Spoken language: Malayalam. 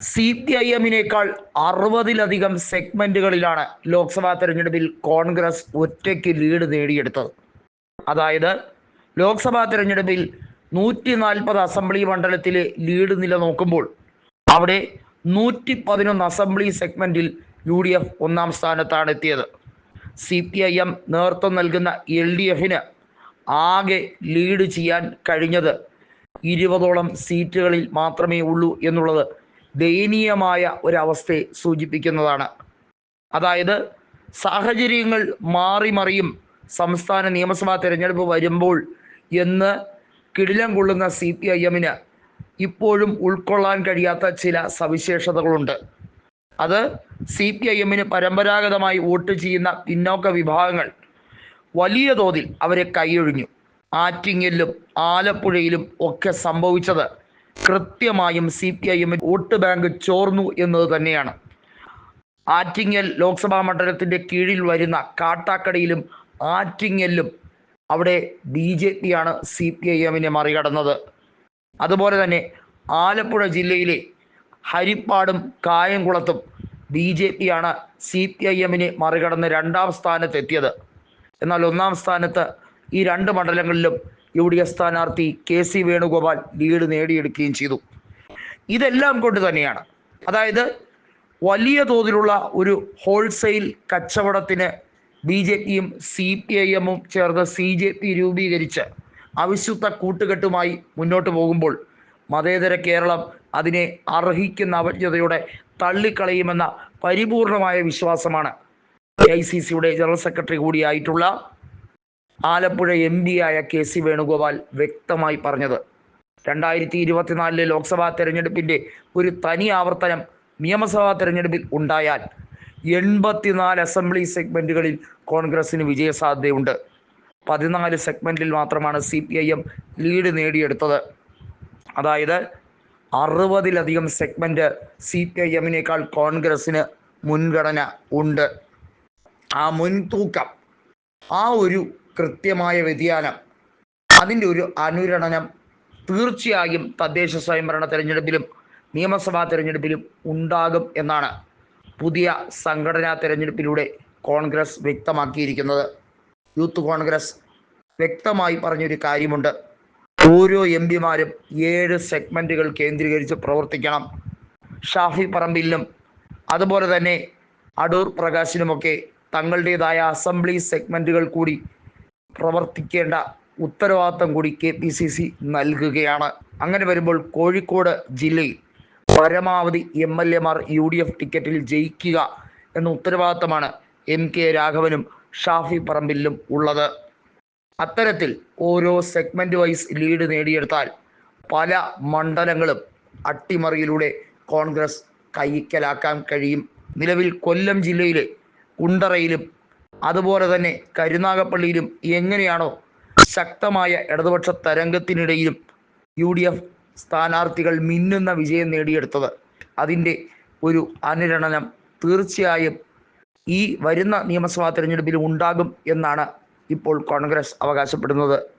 സി പി ഐ എമ്മിനേക്കാൾ അറുപതിലധികം സെഗ്മെന്റുകളിലാണ് ലോക്സഭാ തെരഞ്ഞെടുപ്പിൽ കോൺഗ്രസ് ഒറ്റയ്ക്ക് ലീഡ് നേടിയെടുത്തത്. അതായത് ലോക്സഭാ തെരഞ്ഞെടുപ്പിൽ നൂറ്റി നാൽപ്പത് അസംബ്ലി മണ്ഡലത്തിലെ ലീഡ് നില നോക്കുമ്പോൾ അവിടെ നൂറ്റി പതിനൊന്ന് അസംബ്ലി സെഗ്മെന്റിൽ യു ഡി എഫ് ഒന്നാം സ്ഥാനത്താണ് എത്തിയത്. സി പി ഐ എം നേതൃത്വം നൽകുന്ന എൽ ഡി എഫിന് ആകെ ലീഡ് ചെയ്യാൻ കഴിഞ്ഞത് ഇരുപതോളം സീറ്റുകളിൽ മാത്രമേ ഉള്ളൂ എന്നുള്ളത് ദയനീയമായ ഒരവസ്ഥയെ സൂചിപ്പിക്കുന്നതാണ്. അതായത് സാഹചര്യങ്ങൾ മാറി മറിയും സംസ്ഥാന നിയമസഭാ തിരഞ്ഞെടുപ്പ് വരുമ്പോൾ എന്ന് കിടിലം കൊള്ളുന്ന സി പി ഐ എമ്മിന് ഇപ്പോഴും ഉൾക്കൊള്ളാൻ കഴിയാത്ത ചില സവിശേഷതകളുണ്ട്. അത് സി പി ഐ എമ്മിന് പരമ്പരാഗതമായി വോട്ട് ചെയ്യുന്ന പിന്നോക്ക വിഭാഗങ്ങൾ വലിയ തോതിൽ അവരെ കൈയൊഴിഞ്ഞു. ആറ്റിങ്ങലിലും ആലപ്പുഴയിലും ഒക്കെ സംഭവിച്ചത് കൃത്യമായും സി പി ഐ എമ്മിൽ വോട്ട് ബാങ്ക് ചോർന്നു എന്നത് തന്നെയാണ്. ആറ്റിങ്ങൽ ലോക്സഭാ മണ്ഡലത്തിന്റെ കീഴിൽ വരുന്ന കാട്ടാക്കടയിലും ആറ്റിങ്ങലിലും അവിടെ ബി ജെ പിയാണ് സി പി ഐ എമ്മിനെ മറികടന്നത്. അതുപോലെ തന്നെ ആലപ്പുഴ ജില്ലയിലെ ഹരിപ്പാടും കായംകുളത്തും ബി ജെ പിയാണ് സി പി ഐ എമ്മിനെ മറികടന്ന് രണ്ടാം സ്ഥാനത്തെത്തിയത്. എന്നാൽ ഒന്നാം സ്ഥാനത്ത് ഈ രണ്ട് മണ്ഡലങ്ങളിലും യു ഡി എഫ് സ്ഥാനാർത്ഥി കെ സി വേണുഗോപാൽ ലീഡ് നേടിയെടുക്കുകയും ചെയ്തു. ഇതെല്ലാം കൊണ്ട് തന്നെയാണ്. അതായത് വലിയ തോതിലുള്ള ഒരു ഹോൾസെയിൽ കച്ചവടത്തിന് ബി ജെ പിയും സി പി ഐ എമ്മും ചേർന്ന് സി ജെ പി രൂപീകരിച്ച് അവിശുദ്ധ കൂട്ടുകെട്ടുമായി മുന്നോട്ട് പോകുമ്പോൾ മതേതര കേരളം അതിനെ അർഹിക്കുന്ന അവജ്ഞതയോടെ തള്ളിക്കളയുമെന്ന പരിപൂർണമായ വിശ്വാസമാണ് എ ഐ സി സിയുടെ ജനറൽ സെക്രട്ടറി കൂടിയായിട്ടുള്ള ആലപ്പുഴ എം ആയ കെ സി വേണുഗോപാൽ വ്യക്തമായി പറഞ്ഞത്. രണ്ടായിരത്തി ഇരുപത്തിനാലിലെ ലോക്സഭാ തെരഞ്ഞെടുപ്പിന്റെ ഒരു തനി ആവർത്തനം നിയമസഭാ തെരഞ്ഞെടുപ്പിൽ ഉണ്ടായാൽ എൺപത്തിനാല് അസംബ്ലി സെഗ്മെന്റുകളിൽ കോൺഗ്രസിന് വിജയസാധ്യതയുണ്ട്. പതിനാല് സെഗ്മെന്റിൽ മാത്രമാണ് C P I M lead നേടിയെടുത്തത്. അതായത് അറുപതിലധികം സെഗ്മെന്റ് സി പി ഐ എമ്മിനേക്കാൾ കോൺഗ്രസ്സിന് മുൻഗണന ഉണ്ട്. ആ മുൻതൂക്കം ആ ഒരു കൃത്യമായ വ്യതിയാനം. അതിന്റെ ഒരു അനുരണനം തീർച്ചയായും തദ്ദേശ സ്വയംഭരണ തെരഞ്ഞെടുപ്പിലും നിയമസഭാ തെരഞ്ഞെടുപ്പിലും ഉണ്ടാകും എന്നാണ് പുതിയ സംഘടനാ തെരഞ്ഞെടുപ്പിലൂടെ കോൺഗ്രസ് വ്യക്തമാക്കിയിരിക്കുന്നത്. യൂത്ത് കോൺഗ്രസ് വ്യക്തമായി പറഞ്ഞൊരു കാര്യമുണ്ട്. ഓരോ എം പിമാരും ഏഴ് സെഗ്മെന്റുകൾ കേന്ദ്രീകരിച്ച് പ്രവർത്തിക്കണം. ഷാഫി പറമ്പിലിനും അതുപോലെ തന്നെ അടൂർ പ്രകാശിനുമൊക്കെ തങ്ങളുടേതായ അസംബ്ലി സെഗ്മെന്റുകൾ കൂടി പ്രവർത്തിക്കേണ്ട ഉത്തരവാദിത്തം കൂടി കെ പി സി സി നൽകുകയാണ്. അങ്ങനെ വരുമ്പോൾ കോഴിക്കോട് ജില്ലയിൽ പരമാവധി എം എൽ എമാർ യു ഡി എഫ് ടിക്കറ്റിൽ ജയിക്കുക എന്ന ഉത്തരവാദിത്തമാണ് എം കെ രാഘവനും ഷാഫി പറമ്പിലും ഉള്ളത്. അത്തരത്തിൽ ഓരോ സെഗ്മെന്റ് വൈസ് ലീഡ് നേടിയെടുത്താൽ പല മണ്ഡലങ്ങളും അട്ടിമറിയിലൂടെ കോൺഗ്രസ് കൈക്കലാക്കാൻ കഴിയും. നിലവിൽ കൊല്ലം ജില്ലയിലെ കുണ്ടറയിലും അതുപോലെ തന്നെ കരുനാഗപ്പള്ളിയിലും എങ്ങനെയാണോ ശക്തമായ ഇടതുപക്ഷ തരംഗത്തിനിടയിലും യു ഡി എഫ് സ്ഥാനാർത്ഥികൾ മിന്നുന്ന വിജയം നേടിയെടുത്തത്. അതിന്റെ ഒരു അനുരണനം തീർച്ചയായും ഈ വരുന്ന നിയമസഭാ തെരഞ്ഞെടുപ്പിലും ഉണ്ടാകും എന്നാണ് ഇപ്പോൾ കോൺഗ്രസ് അവകാശപ്പെടുന്നത്.